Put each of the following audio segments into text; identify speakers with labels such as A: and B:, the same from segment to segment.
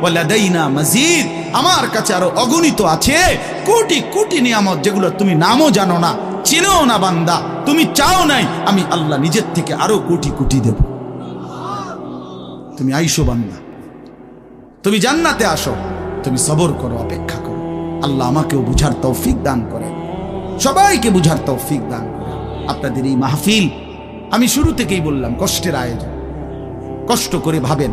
A: ওয়ালাদাইনা মাজিদ, আমার কাছে আরও অগণিত আছে। কোটি কোটি নিয়ামত যেগুলো তুমি নামও জানো না, চিনেও না বান্দা। তুমি চাও নাই, আমি আল্লাহ নিজের থেকে আরও কোটি কোটি দেব। তুমি আইসো বান্দা। তুমি জান্নাতে আসো। তুমি সবর করো, অপেক্ষা করো। আল্লাহ আমাকেও বুঝার তৌফিক দান করে সবাইকে বুঝার তৌফিক দান করে আপনাদের এই মাহফিল, আমি শুরু থেকেই বললাম, কষ্টের আয়োজন। কষ্ট করে ভাবেন।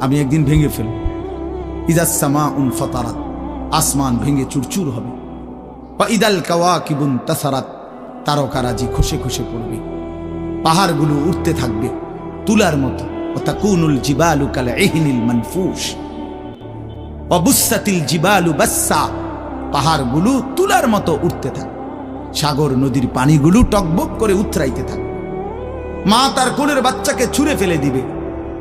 A: আমি একদিন ভেঙে ফেলব। ইদাসমা উন ফতারাত, আসমান ভেঙে চুরচুর হবে। বা ইদাল কাওয়া কিবুন তাসারাত, তারকারাজি খসে খসে পড়বে। পাহাড়গুলো উঠতে থাকবে তুলার মতো। ওতাকুনুল জিবালু কাল এহিনিল মানফুস অবুসাতিল জিবালু বাসা পাহাড়গুলো তুলার মতো উঠতে থাকে। সাগর নদীর পানিগুলো টকবক করে উথরাইতে থাকে। মা তার কোলের বাচ্চাকে ছুঁড়ে ফেলে দিবে।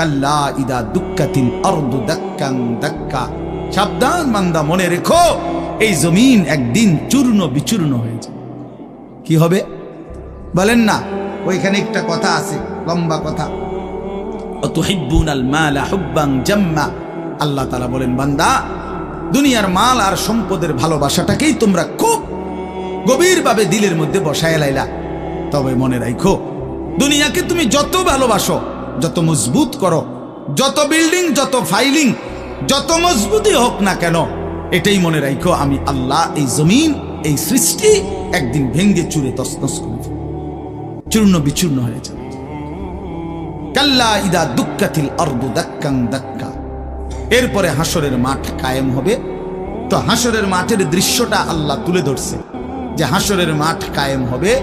A: কাল্লা ইদা দুক্কাতিল অর্দু দাক্কাং দাক্কা। সাবধান বান্দা, মনে রেখো, এই জমিন একদিন চূর্ণ বিচূর্ণ হয়ে যাবে। কি হবে? বলেন না, ওইখানে একটা কথা আছে, লম্বা কথা। আল্লাহ তালা বলেন, বান্দা, দুনিয়ার মাল আর সম্পদের ভালোবাসাটাকেই তোমরা খুব গভীরভাবে দিলের মধ্যে বসায় লাইলা। তবে মনে রাখো দুনিয়াকে তুমি যত ভালোবাসো যত মজবুত করো, যত বিল্ডিং যত ফাইলিং যত মজবুতই হোক না কেন, এটাই মনে রাখো আমি আল্লাহ, এই জমিন, এই সৃষ্টি একদিন ভেঙ্গে চুরে তসনস করে চূর্ণ বিচূর্ণ হয়ে যাবে। কাল্লা ইদা দুক্কাতিল অর্দু দাক্কাং দাক্কা। এরপরে হাসরের মাঠ কায়েম হবে। তো হাসরের মাঠের দৃশ্যটা আল্লাহ তুলে ধরছে। যে হাসরের মাঠ কায়েম হবে,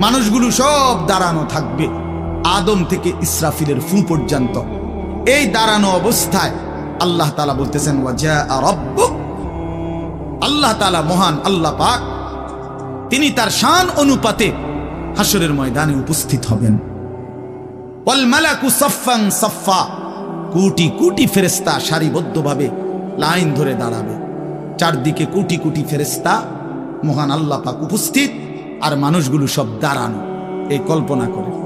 A: মানুষগুলো সব দাঁড়ানো থাকবে। আদম থেকে ইসরাফিলের ফু পর্যন্ত। এই দাঁড়ানো অবস্থায় আল্লাহ তালা বলতেছেন আল্লাহ তালা মহান আল্লাহ পাক, তিনি তার শান অনুপাতে হাসরের ময়দানে উপস্থিত হবেন। কোটি কোটি ফেরেস্তা সারিবদ্ধভাবে লাইন ধরে দাঁড়াবে। চারদিকে কোটি কোটি ফেরেস্তা মহান আল্লাহ পাক উপস্থিত, আর মানুষগুলো সব দাঁড়ানো। এই কল্পনা করে।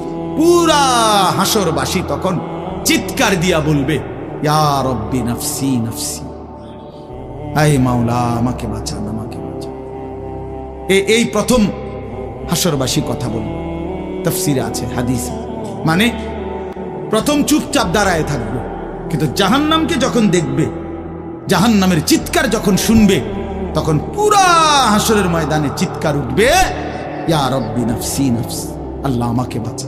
A: পুরা হাসরবাসী তখন চিৎকার দিয়া বলবে আমাকে বাঁচান আমাকে বাঁচান। এই প্রথম হাসরবাসী কথা বলবে তফসিরে আছে, হাদিস মানে প্রথম চুপচাপ দাঁড়ায় থাকবে। কিন্তু জাহান্নামকে যখন দেখবে, জাহান্নামের চিৎকার যখন শুনবে, তখন পুরা হাসরের ময়দানে চিৎকার উঠবে, ইয়া নফসি, নফস। আল্লাহ আমাকে বাঁচা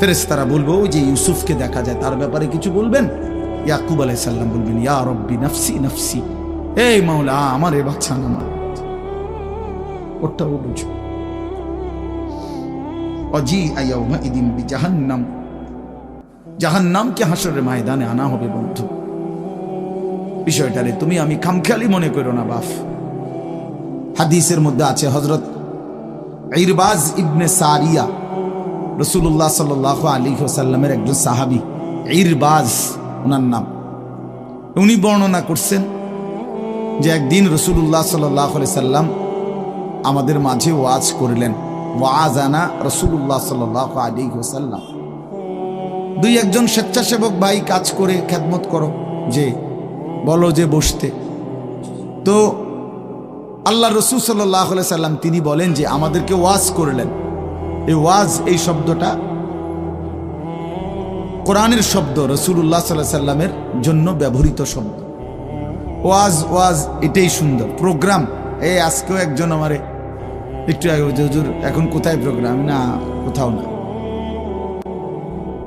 A: ফেরেস্তারা বলব, ওই যে ইউসুফকে দেখা যায়, তার ব্যাপারে কিছু বলবেন? ইয়াকুব আলাইসাল্লাম বলবেন, ইয়া রব্বি নফসি নফসি। এই মাওলা, আমার এ বাচ্চা আমার ওটাও বুঝো। অজি ইদিন বি জাহান্নাম জাহান্নামকে হাসরের ময়দানে আনা হবে বন্ধু। বিষয়টারে তুমি আমি খামখেয়ালি মনে করো না, বাফ। হাদিসের মধ্যে আছে হজরত ইরবাজ ইবনে সারিয়া। রসুল্লাহ সাল আলী হোসাল্লামের একজন সাহাবি, ইরবাজ, ওনার নাম। উনি বর্ণনা করছেন যে একদিন রসুল্লাহ সাল্লাহ সাল্লাম আমাদের মাঝে ওয়াজ করলেন। ওয়াজ আনা রসুল্লাহ সাল্লাহ আলী সাল্লাম দুই একজন স্বেচ্ছাসেবক ভাই কাজ করে খ্যাতমত করো, যে বলো যে বসতে। তো আল্লাহ রসুল সাল্লাহ সাল্লাম তিনি বলেন যে আমাদেরকে ওয়াজ করলেন। এই ওয়াজ, এই শব্দটা কোরআনের শব্দ রসুল্লাহ সাল্লাহ সাল্লামের জন্য ব্যবহৃত শব্দ। ওয়াজ ওয়াজ, এটাই সুন্দর। প্রোগ্রাম, এই আজকেও একজন আমারে, একটু হুজুর, এখন কোথায় প্রোগ্রাম? না, কোথাও না।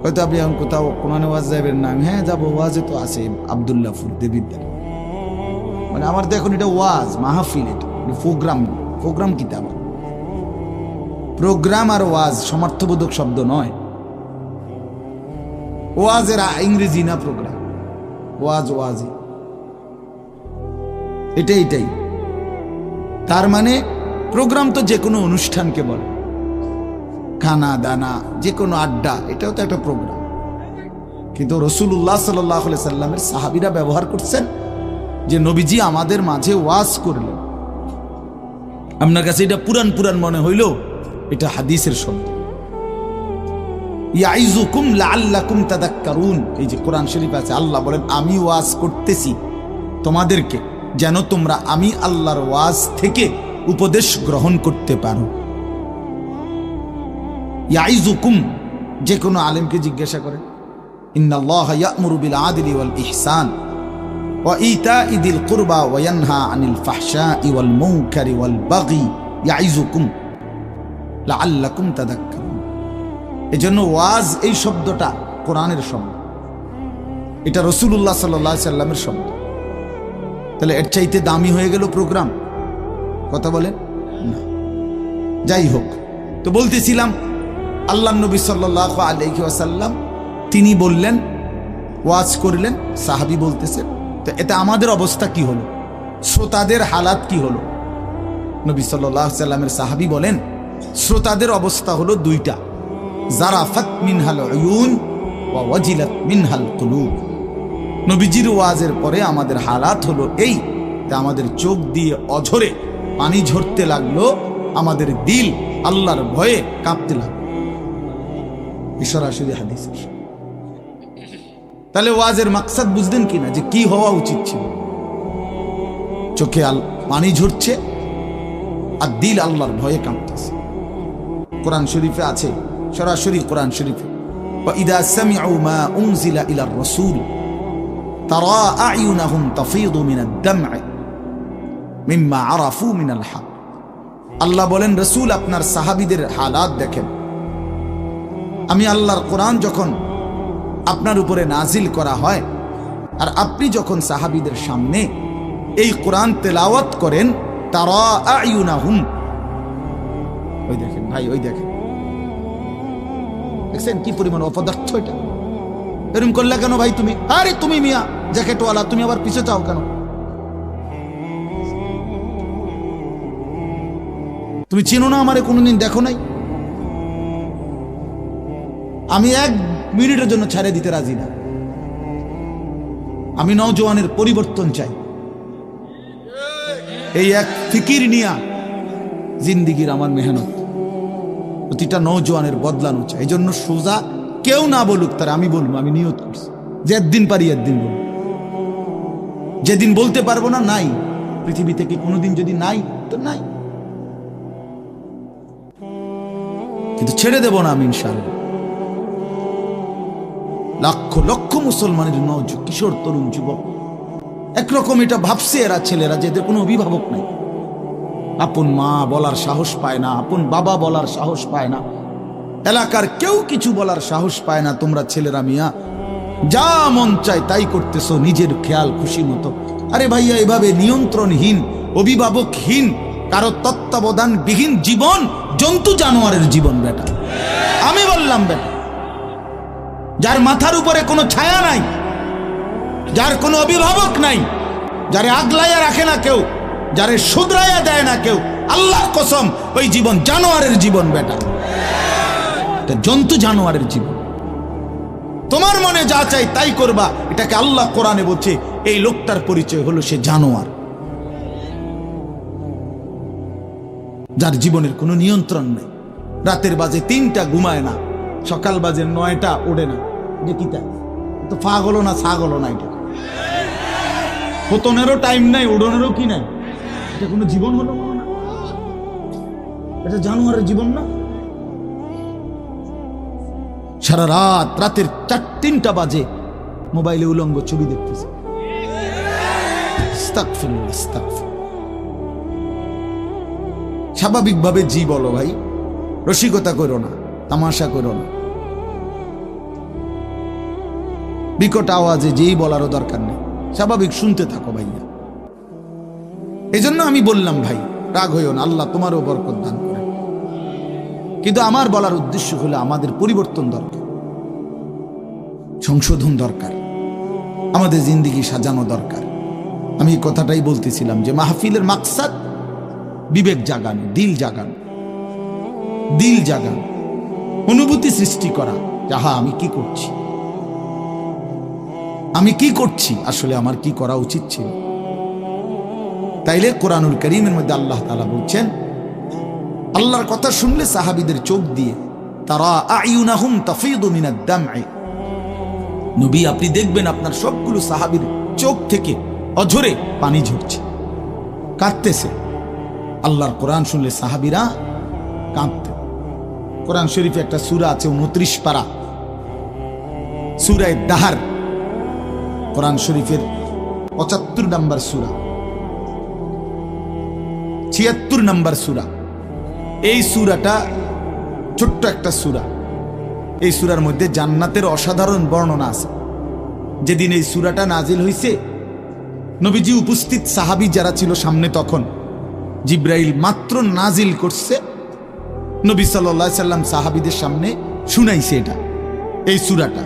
A: হয়তো আপনি এখন কোথাও কোরআনে ওয়াজ যাবেন না। আমি হ্যাঁ যাব, ওয়াজে তো আছে আবদুল্লাহপুর দেবিদ্যার মানে আমার তো এখন এটা ওয়াজ, মাহফিল এটা প্রোগ্রাম প্রোগ্রাম কিতাব। প্রোগ্রাম আর ওয়াজ সমার্থবোধক শব্দ নয়। ওয়াজের আ- ইংরেজি না প্রোগ্রাম। ওয়াজ ওয়াজি এটাই এটাই। তার মানে প্রোগ্রাম তো যে কোনো অনুষ্ঠানকে বলে। খানা, দানা, যে কোনো আড্ডা, এটাও তো একটা প্রোগ্রাম। কিন্তু রসুল্লাহ সাল্লাহ সাল্লামের সাহাবিরা ব্যবহার করছেন যে নবীজি আমাদের মাঝে ওয়াজ করলেন। আপনার কাছে এটা পুরান পুরান মনে হইল? এটা হাদিসের শব্দ। ইয়াইজুকুম তাদাক্কারুন। এই যে কোরআন শরীফ আছে, আল্লাহ বলেন, আমি ওয়াজ করতেছি তোমাদেরকে, যেন তোমরা আমি আল্লাহর ওয়াজ থেকে উপদেশ গ্রহণ করতে পারো। ইয়াইজুকুম যে কোনো আলেমকে জিজ্ঞাসা করে ইন্নাল্লাহ ইয়া'মুরু বিল ইহসান ওয়া ইতাই দিল কুরবা ওয়া আনিল ফাহশাই ওয়াল মুনকারি বাগি। ইয়াইজুকুম লাআল্লাকুম তাদাক্কারুন। এজন্য ওয়াজ এই শব্দটা কোরআনের শব্দ। এটা রসুল্লাহ সাল্লাহ সাল্লামের শব্দ। তাহলে এর চাইতে দামি হয়ে গেল প্রোগ্রাম। কথা বলেন? না। যাই হোক, তো বলতেছিলাম আল্লাহ নবী সাল্লাহ আলহি আসাল্লাম তিনি বললেন, ওয়াজ করলেন, সাহাবি বলতেছেন তো এতে আমাদের অবস্থা কি হলো? শ্রোতাদের হালাত কি হলো? নবী সাল্লাহ সাল্লামের সাহাবি বলেন শ্রোতাদের অবস্থা হলো দুইটা। জারাফাত মিনহাল উয়ুন ওয়া ওয়াজিলাত মিনহাল কুলুব। নবীজির ওয়াজের পরে আমাদের হালাত হলো এই তা আমাদের চোখ দিয়ে অঝরে পানি ঝরতে লাগল, আমাদের দিল আল্লাহর ভয়ে কাঁপতে লাগল। তাহলে ওয়াজের মাকসাদ বুঝলেন কিনা যে কি হওয়া উচিত ছিল? চোখে পানি ঝরছে আর দিল আল্লাহর ভয়ে কাঁপতেছে। কোরআন শরীফে আছে, সরাসরি কোরআন শরীফে। আপনার দেখেন। আমি আল্লাহর কোরআন যখন আপনার উপরে নাজিল করা হয়, আর আপনি যখন সাহাবিদের সামনে এই কোরআন তেলাওয়াত করেন তারা আয়ুনাহুম ওই দেখেন, ভাই, ওই দেখেন। দেখছেন কি পরিমাণ অপদার্থ এটা? এরকম করলে কেন ভাই তুমি? আরে তুমি মিয়া, জ্যাকেটওয়ালা, তুমি আবার পিছে চাও কেন? তুমি চেনো না আমারে কোনোদিন, দেখো নাই? আমি এক মিনিটের জন্য ছাড়ে দিতে রাজি না। আমি নওজোয়ানের পরিবর্তন চাই। এই এক ফিকির নিয়া জিন্দিগির আমার মেহনত। প্রতিটা নৌজওয়ানের বদলানো চাই। এই জন্য সোজা কেউ না বলুক তার, আমি বলব, আমি নিয়ত করছি। যে একদিন পারি একদিন বলব। যেদিন বলতে পারব না, নাই। পৃথিবী থেকে কোনোদিন যদি নাই, তো নাই। কিন্তু ছেড়ে দেব না আমি ইনশাল্লাহ লক্ষ লক্ষ মুসলমানের নজ কিশোর, তরুণ, যুবক। একরকম এটা ভাবছে এরা, ছেলেরা, যে এদের কোনো অভিভাবক নাই। আপন মা বলার সাহস পায় না, আপন বাবা বলার সাহস পায় না। এলাকার কেউ কিছু বলার সাহস পায় না, তোমরা ছেলেরা মিয়া। যা মন চায় তাই করতেছো, নিজের খেয়াল খুশি মতো। আরে ভাইয়া, এভাবে নিয়ন্ত্রণহীন, অভিভাবকহীন, কারও তত্ত্বাবধান বিহীন জীবন, জন্তু জানোয়ারের জীবন বেটা। আমি বললাম বেটা, যার মাথার উপরে কোনো ছায়া নাই, যার কোনো অভিভাবক নাই, যারে আগলাইয়া রাখে না কেউ যারে শুধরাইয়া দেয় না কেউ, আল্লাহর কসম, ওই জীবন জানোয়ারের জীবন বেটা। জন্তু জানোয়ারের জীবন। তোমার মনে যা চাই তাই করবা, এটাকে আল্লাহ কোরআনে বলছে, এই লোকটার পরিচয় হলো সে জানোয়ার। যার জীবনের কোনো নিয়ন্ত্রণ নেই। রাতের বাজে তিনটা ঘুমায় না, সকাল বাজে নয়টা ওড়ে না। যে কিতা তো ফা গলো না সা গলো না এটা। পতনেরও টাইম নাই, উড়নেরও কি নাই? এটা কোনো জীবন হলো? এটা জানোয়ারের জীবন না? সারা রাত, রাতের চার, তিনটা বাজে মোবাইলে উলঙ্গ ছবি দেখতেছে। স্বাভাবিকভাবে জি বলো ভাই, রসিকতা করো না, তামাশা করো না। বিকট আওয়াজে যেই বলারও দরকার নেই। স্বাভাবিক শুনতে থাকো ভাইয়া। এই জন্য আমি বললাম, ভাই, রাগ হইও না, আল্লাহ তোমারও বরকত দান করে। কিন্তু আমার বলার উদ্দেশ্য হলো আমাদের পরিবর্তন দরকার, সংশোধন দরকার, আমাদের জিন্দিগি সাজানো দরকার। আমি কথাটাই বলতেছিলাম যে মাহফিলের মাকসাদ বিবেক জাগানো, দিল জাগানো দিল জাগানো, অনুভূতি সৃষ্টি করা যাহা আমি কি করছি? আমি কি করছি? আসলে আমার কি করা উচিত ছিল? তাইলে কোরআনুল করিমের মধ্যে আল্লাহ তালা বলছেন, আল্লাহর কথা শুনলে সাহাবিদের চোখ দিয়ে, তারা আইউনাহুম তাফিদু মিনাদ দামঈ। নবী, আপনি দেখবেন আপনার সবগুলো সাহাবীর চোখ থেকে অঝরে পানি ঝরছে, কাঁদতেছে। আল্লাহর কোরআন শুনলে সাহাবীরা কাঁদতে। কোরআন শরীফে একটা সূরা আছে উনত্রিশ পারা। সূরায়ে দাহার, কোরআন শরীফের পঁচাত্তর নম্বর সূরা। ছিয়াত্তর নম্বর সুরা। এই সুরাটা ছোট্ট একটা সুরা। এই সূরার মধ্যে জান্নাতের অসাধারণ বর্ণনা আছে। যেদিন এই সুরাটা নাজিল হইছে, নবীজি উপস্থিত সাহাবী যারা ছিল সামনে তখন, জিব্রাইল মাত্র নাজিল করছে, নবী সাল্লাহ সাল্লাম সাহাবীদের সামনে শুনাইছে এটা, এই সুরাটা।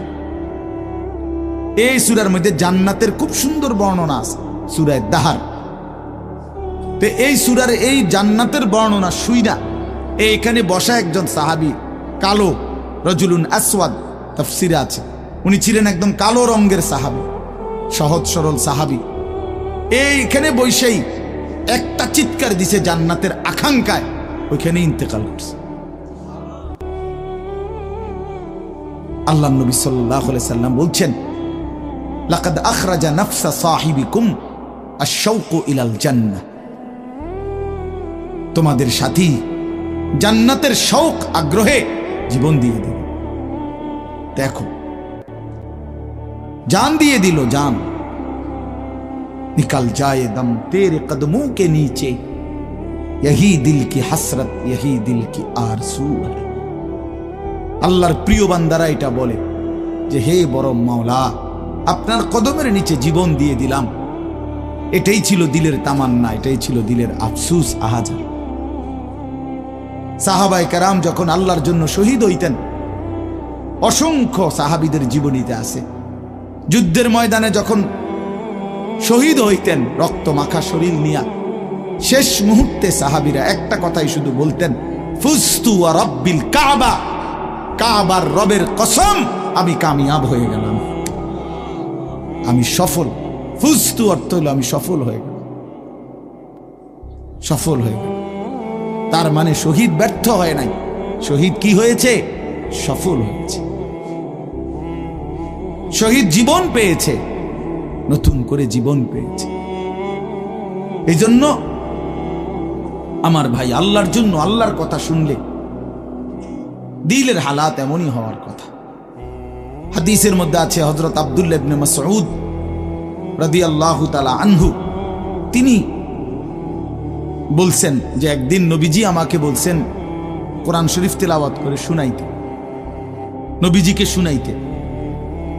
A: এই সুরার মধ্যে জান্নাতের খুব সুন্দর বর্ণনা আছে, সূরায় দাহার। তো এই সূরার এই জান্নাতের বর্ণনা শুইনা এইখানে বসা একজন সাহাবী, কালো, রজুলুন আসওয়াদ, তাফসিরে আছে। উনি ছিলেন একদম কালো রঙ্গের সাহাবী, সহজ সরল সাহাবি। এইখানে বৈশাই একটা চিৎকার দিছে জান্নাতের আকাঙ্ক্ষায়, ওইখানে ইন্তেকাল করছে। আল্লাহ নবী সাল্লাম বলছেন, লাকাদ আখরাজা নাফসা সাহিবিকুম আশৌকু ইলাল জান্নাহ। তোমাদের সাথী জান্নাতের শৌক আগ্রহে জীবন দিয়ে দিল দেখো जान दिए दिलो जान निकल जाए दम तेरे कदमों के नीचे यही दिल की हसरत यही दिल की आरसू है আল্লাহর প্রিয় বান্দারা এটা বলে যে হে বড় মাওলা আপনার কদমের নিচে জীবন দিয়ে দিলাম এটাই ছিল দিলের তামান্না এটাই ছিল দিলের আফসুস আহাজার সাহাবাই কারাম যখন আল্লাহর জন্য শহীদ হইতেন, অসংখ্য সাহাবিদের জীবনীতে আছে। যুদ্ধের ময়দানে যখন শহীদ হইতেন, রক্ত মাখা শরীর নিয়া, শেষ মুহূর্তে সাহাবিরা একটা কথাই শুধু বলতেন, ফুস্তু আর রব্বিল কাবা, কাবার রবের কসম, আমি কামিয়াব হয়ে গেলাম। আমি সফল। ফুস্তু অর্থ হলো আমি সফল হয়ে গেলাম। সফল হয়ে গেল তার মানে শহীদ ব্যর্থ হয় নাই। শহীদ কি হয়েছে? সফল হয়েছে। শহীদ জীবন পেয়েছে। নতুন করে জীবন পেয়েছে। এই জন্য আমার ভাই আল্লাহর জন্য আল্লাহর কথা শুনলে দিলের হালাত এমনই হওয়ার কথা। হাদিসের মধ্যে আছে হজরত আবদুল্লাহ ইবনে মাসউদ রাদিয়াল্লাহু তাআলা আনহু। তিনি বলছেন যে একদিন নবীজি আমাকে বলছেন, কোরআন শরীফ তেলাওয়াত করে শুনাইতে। নবীজিকে শুনাইতে।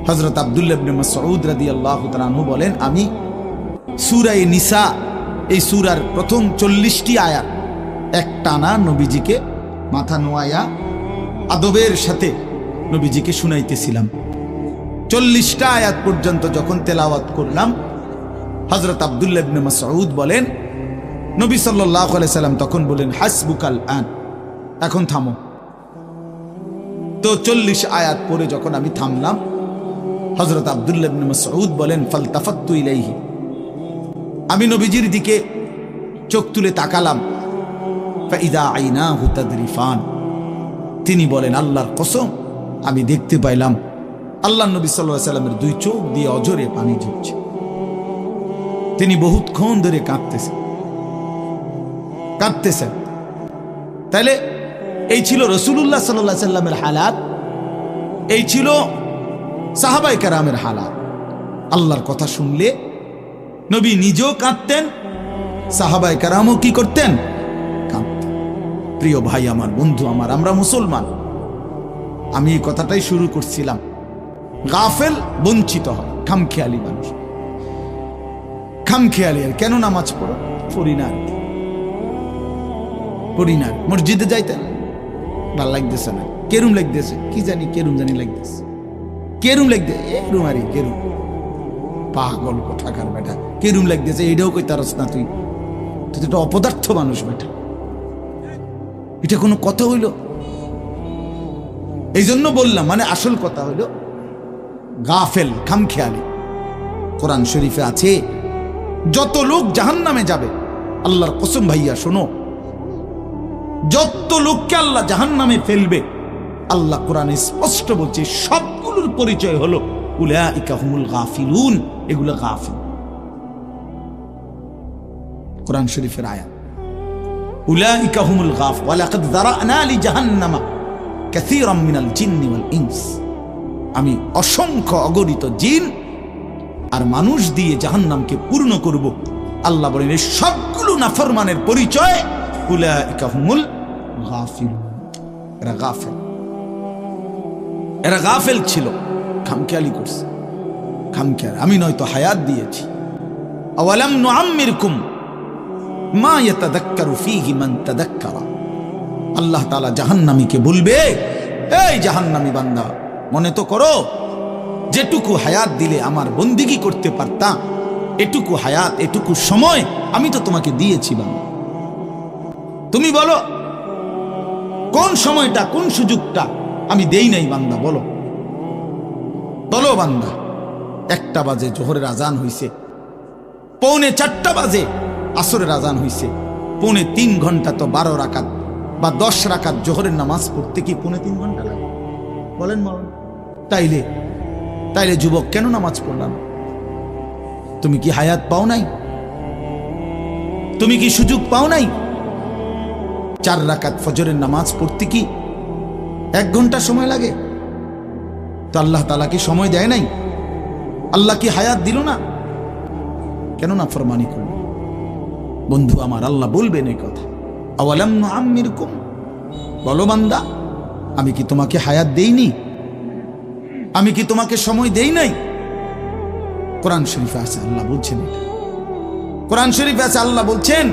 A: হজরত আবদুল্লাহ ইবনে মাসউদ রাদিয়াল্লাহু তাআলা আনহু বলেন, আমি সূরায়ে নিসা, এই সূরার প্রথম চল্লিশটি আয়াত এক টানা নবীজিকে মাথা নোয়ায়া আদবের সাথে নবীজিকে শুনাইতেছিলাম। চল্লিশটা আয়াত পর্যন্ত যখন তেলাওয়াত করলাম হজরত আবদুল্লাহ ইবনে মাসউদ বলেন নবী সাল্লাম তখন বলেন হাসবুকাল আন। এখন থামো। তো চল্লিশ আয়াত পরে যখন আমি থামলাম হজরত আবদুল্লাহ ইবনে মাসউদ বলেন, ফালতাফাত্তু ইলাইহি। আমি নবীজির দিকে চোখ তুলে তাকালাম। ফাইদা তাদরিফান। তিনি বলেন, আল্লাহর কসম, আমি দেখতে পাইলাম আল্লাহ নবী সাল্লামের দুই চোখ দিয়ে অজরে পানি ঝরছে। তিনি বহুতক্ষণ ধরে কাঁদতেছেন। কাঁদতেছেন। তাহলে এই ছিল রসুল্লাহ সাল্লাহ সাল্লামের হালাত, এই ছিল সাহাবাই কারামের হালাত। আল্লাহর কথা শুনলে নবী নিজেও কাঁদতেন, সাহাবাই কারামও কি করতেন? কাঁদতেন। প্রিয় ভাই আমার, বন্ধু আমার, আমরা মুসলমান। আমি এই কথাটাই শুরু করছিলাম। গাফেল, বঞ্চিত হয় খামখেয়ালি মানুষ। খামখেয়ালি আর কেন নামাজ পড়ো? পড়ি না আর কি। পড়ি না। মসজিদে যাইতেন ভালো লাগতেছে না। কেরুম লাগতেছে। কি জানি কেরুম জানি লাগতেছে। কেরুম লাগতে এরুম আরে, কেরুম। পাগল কোথাকার বেটা। কেরুম লাগতেছে, এটাও কই তারস না তুই। তুই একটা অপদার্থ মানুষ বেটা। এটা কোনো কথা হইল? এই জন্য বললাম মানে আসল কথা হইল, গাফেল, খামখেয়ালি। কোরআন শরীফে আছে, যত লোক জাহান নামে যাবে, আল্লাহর কসম ভাইয়া, শোনো যত লোককে আল্লাহ জাহান নামে ফেলবে, আল্লাহ কোরআনে স্পষ্ট বলছে, সবগুলোর পরিচয় হলো আমি অসংখ্য অগণিত জিন আর মানুষ দিয়ে জাহান্নামকে পূর্ণ করব। আল্লাহ বলেন সবগুলো নাফরমানের পরিচয় উলাইকা হুমুল গাফিল এরা গাফেল। এরা গাফেল ছিল। খামখেয়ালি করছে। খামখেয়াল। আমি নয়তো হায়াত দিয়েছি। আওয়ালাম নুআম্মিরকুম মা ইয়াতাদাক্কারু ফীহি মান তাদাক্কারা। আল্লাহ তাআলা জাহান্নামীকে বলবে, এই জাহান্নামী বান্দা, মনে তো করো, যেটুকু হায়াত দিলে আমার বন্দিগি করতে পারতাম, এটুকু হায়াত, এটুকু সময় আমি তো তোমাকে দিয়েছি বান্দা তুমি বলো, কোন সময়টা, কোন সুযোগটা আমি দেই নাই বান্দা, বলো। বলো বান্দা, একটা বাজে জোহরের আজান হইছে। পৌনে চারটা বাজে আসরের আজান হইছে। পৌনে তিন ঘণ্টা তো বারো রাকাত বা দশ রাকাত জোহরের নামাজ পড়তে কি পৌনে তিন ঘণ্টা লাগে? বলেন বলেন তাইলে তাইলে যুবক, কেন নামাজ পড়লাম? তুমি কি হায়াত পাও নাই? তুমি কি সুযোগ পাও নাই? চার রাকাত ফজরের নামাজ পড়তে কি এক ঘণ্টা সময় লাগে? তো আল্লাহ তালা কি সময় দেয় নাই? আল্লাহ কি হায়াত দিল না? কেন না ফরমানি করল? বন্ধু, আমার আল্লাহ বলবেন এই কথা। বলো বান্দা, আমি কি তোমাকে হায়াত দেইনি? আমি কি তোমাকে সময় দেই নাই? কোরআন শরীফে আছে, আল্লাহ বলছেন কোরআন শরীফে আছে, আল্লাহ বলছেন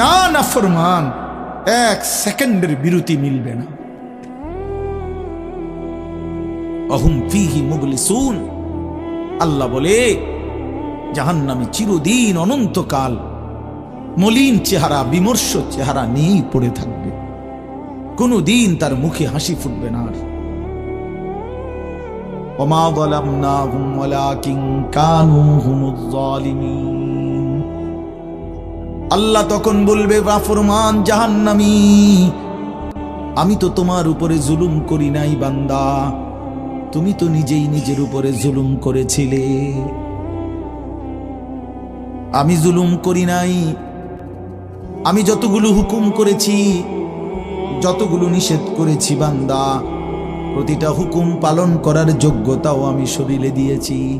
A: না না ফরমান এক সেকেন্ডের বিরতি মিলবে না অহুম ফিহি মুবলিসুন আল্লাহ বলে জাহান্নামে চিরদিন অনন্তকাল মলিন চেহারা বিমর্ষ চেহারা নিয়েই পড়ে থাকবে কোনো দিন তার মুখে হাসি ফুটবে না আর وما ظلمناهم ولكن كانوا هم الظالمين আল্লাহ তখন বলবে বাফরমান জাহান্নামী। আমি তো তোমার উপরে জুলুম করি নাই, বান্দা। তুমি তো নিজেই নিজের উপরে জুলুম করেছিলে। আমি জুলুম করি নাই। আমি যতগুলো হুকুম করেছি, যতগুলো নিষেধ করেছি, বান্দা। প্রতিটা হুকুম পালন করার যোগ্যতাও আমি শরীরে দিয়েছি।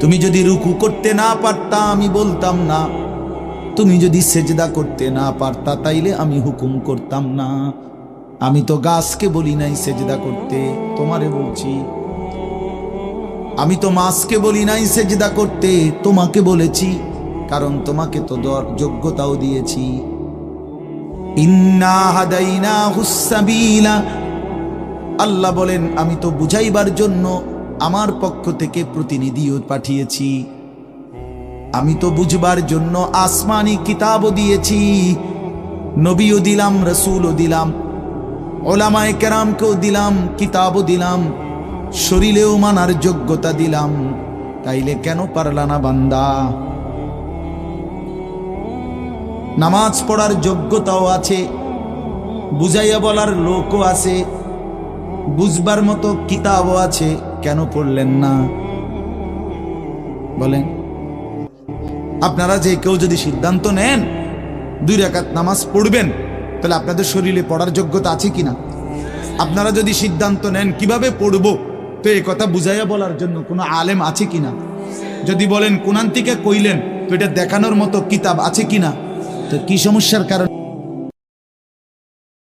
A: তুমি যদি রুকু করতে না পারতা, আমি বলতাম না। তুমি যদি সেজদা করতে না পারতা, তাইলে আমি হুকুম করতাম না। আমি তো গাছকে বলি নাই সেজদা করতে, তোমারে বলছি। আমি তো মাছকে বলি নাই সেজদা করতে, তোমাকে বলেছি, কারণ তোমাকে তো দেওয়ার যোগ্যতাও দিয়েছি। আল্লাহ বলেন, আমি তো বুঝাইবার জন্য আমার পক্ষ থেকে প্রতিনিধিও পাঠিয়েছি। আমি তো বুঝবার জন্য আসমানি কিতাবও দিয়েছি, নবীও দিলাম, রসুলও দিলাম, ওলামায় কেরামকেও দিলাম, কিতাবও দিলাম, শরীরেও মানার যোগ্যতা দিলাম, তাইলে কেন পারলা না বান্দা? নামাজ পড়ার যোগ্যতাও আছে, বুঝাইয়া বলার লোকও আছে, বুঝবার মতো কিতাবও আছে, কেন পড়লেন না? বলেন আপনারা যে কেউ যদি সিদ্ধান্ত নেন, দুই রেখাত নামাজ পড়বেন, তাহলে আপনাদের শরীরে পড়ার যোগ্যতা আছে কিনা? আপনারা যদি সিদ্ধান্ত নেন কীভাবে পড়ব, তো এই কথা বুঝাইয়া বলার জন্য কোনো আলেম আছে কিনা? যদি বলেন, কোনান্তিকে কইলেন, তো এটা দেখানোর মতো কিতাব আছে কিনা? তো কি সমস্যার কারণে